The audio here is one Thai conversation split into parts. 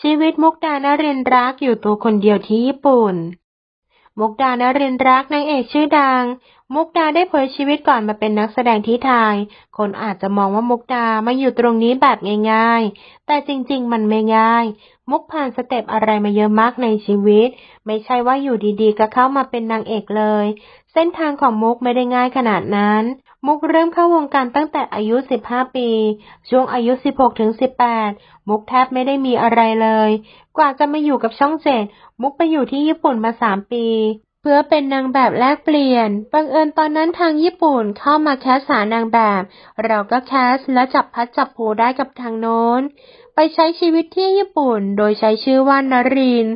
ชีวิตมุกดานรินรักอยู่ตัวคนเดียวที่ญี่ปุ่น มุกดานรินร์รักนางเอกชื่อดัง มุกดาได้เผยชีวิตก่อนมาเป็นนักแสดงที่ไทย คนอาจจะมองว่ามุกดามาอยู่ตรงนี้แบบง่าย ๆ แต่จริงๆ มันไม่ง่าย มุกผ่านสเต็ปอะไรมาเยอะมากในชีวิต ไม่ใช่ว่าอยู่ดีๆ ก็เข้ามาเป็นนางเอกเลย เส้นทางของมุกไม่ได้ง่ายขนาดนั้น มุกเริ่มเข้าวงการตั้งแต่อายุ 15 ปี ช่วงอายุ 16 ถึง 18 มุกแทบไม่ได้มีอะไรเลย กว่าจะมาอยู่กับช่องเจ็ด มุกไปอยู่ที่ญี่ปุ่นมา 3 ปี เพื่อเป็นนางแบบแลกเปลี่ยน บังเอิญตอนนั้นทางญี่ปุ่นเข้ามาแคสหานางแบบ เราก็แคสและจับพัดจับผูได้กับทางโน้น ไปใช้ชีวิตที่ญี่ปุ่น โดยใช้ชื่อว่านาริน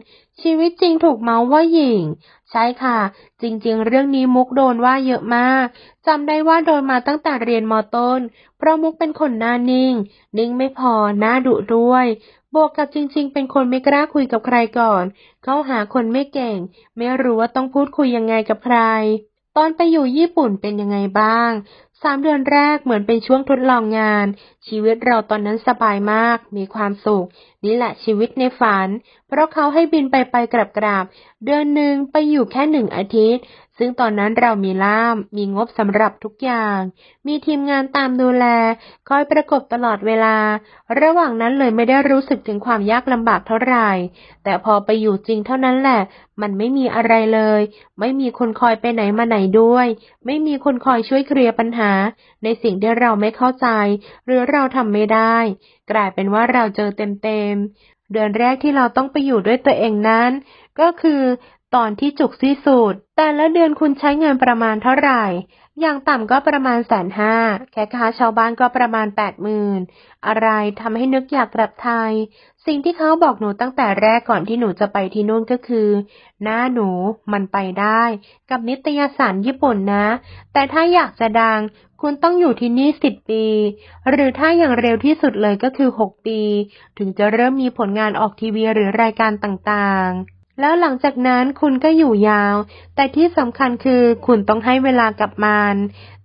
ชีวิตจริงถูกเมาว่าหญิง ใช่ค่ะ จริงๆ เรื่องนี้มุกโดนว่าเยอะมากจำได้ว่าโดนมาตั้งแต่เรียนมต้น เพราะมุกเป็นคนหน้านิ่ง นิ่งไม่พอหน้าดุด้วย บวกกับจริง ๆ เป็นคนไม่กล้าคุยกับใครก่อน เข้าหาคนไม่เก่ง ไม่รู้ว่าต้องพูดคุยยังไงกับใคร ตอนไปอยู่ญี่ปุ่นเป็นยังไงบ้าง สามเดือนแรกเหมือนเป็นช่วงทดลองงาน ชีวิตเราตอนนั้นสบายมาก มีความสุข นี่แหละชีวิตในฝัน เพราะเขาให้บินไปไปกลับกลับ เดือนหนึ่งไปอยู่แค่หนึ่งอาทิตย์ ซึ่งตอนนั้นเรามีล่าม มีงบสำหรับทุกอย่าง มีทีมงานตามดูแล คอยประกบตลอดเวลา ระหว่างนั้นเลยไม่ได้รู้สึกถึงความยากลำบากเท่าไหร่ แต่พอไปอยู่จริงเท่านั้นแหละ มันไม่มีอะไรเลย ไม่มีคนคอยไปไหนมาไหนด้วย ไม่มีคนคอยช่วยเคลียร์ปัญหาในสิ่งที่เราไม่เข้าใจ หรือเราทำไม่ได้ กลายเป็นว่าเราเจอเต็มๆเดือนแรกที่เราต้องไปอยู่ด้วยตัวเองนั้น ก็คือตอนที่จุกที่สุด แต่ละเดือนคุณใช้เงินประมาณเท่าไหร่ อย่างต่ำก็ประมาณแสนห้า แค่ค่าชาวบ้านก็ประมาณแปดหมื่น อะไรทำให้นึกอยากกลับไทย สิ่งที่เขาบอกหนูตั้งแต่แรกก่อนที่หนูจะไปที่นู่นก็คือ หน้าหนูมันไปได้ กับนิตยสารญี่ปุ่นนะ แต่ถ้าอยากจะดัง คุณต้องอยู่ที่นี่สิบปี หรือถ้าอย่างเร็วที่สุดเลยก็คือหกปี ถึงจะเริ่มมีผลงานออกทีวีหรือรายการต่างๆ แล้วหลังจากนั้นคุณก็อยู่ยาว แต่ที่สำคัญคือคุณต้องให้เวลากับมัน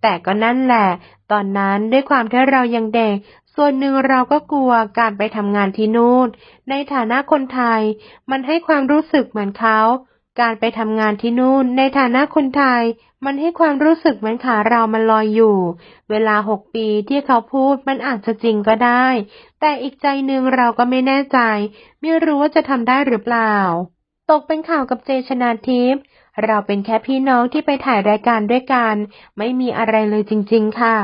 แต่ก็นั่นแหละ ตอนนั้นด้วยความที่เรายังเด็ก ส่วนหนึ่งเราก็กลัวการไปทำงานที่นู่น ในฐานะคนไทย มันให้ความรู้สึกเหมือนเขา การไปทำงานที่นู่น ในฐานะคนไทย มันให้ความรู้สึกเหมือนขาเรามันลอยอยู่ เวลาหกปีที่เขาพูดมันอาจจะจริงก็ได้ แต่อีกใจหนึ่งเราก็ไม่แน่ใจ ไม่รู้ว่าจะทำได้หรือเปล่า ตกเป็นข่าวกับเจชนาทิพย์เราเป็นแค่พี่น้องที่ไปถ่ายรายการด้วยกัน ไม่มีอะไรเลยจริง ๆ ค่ะ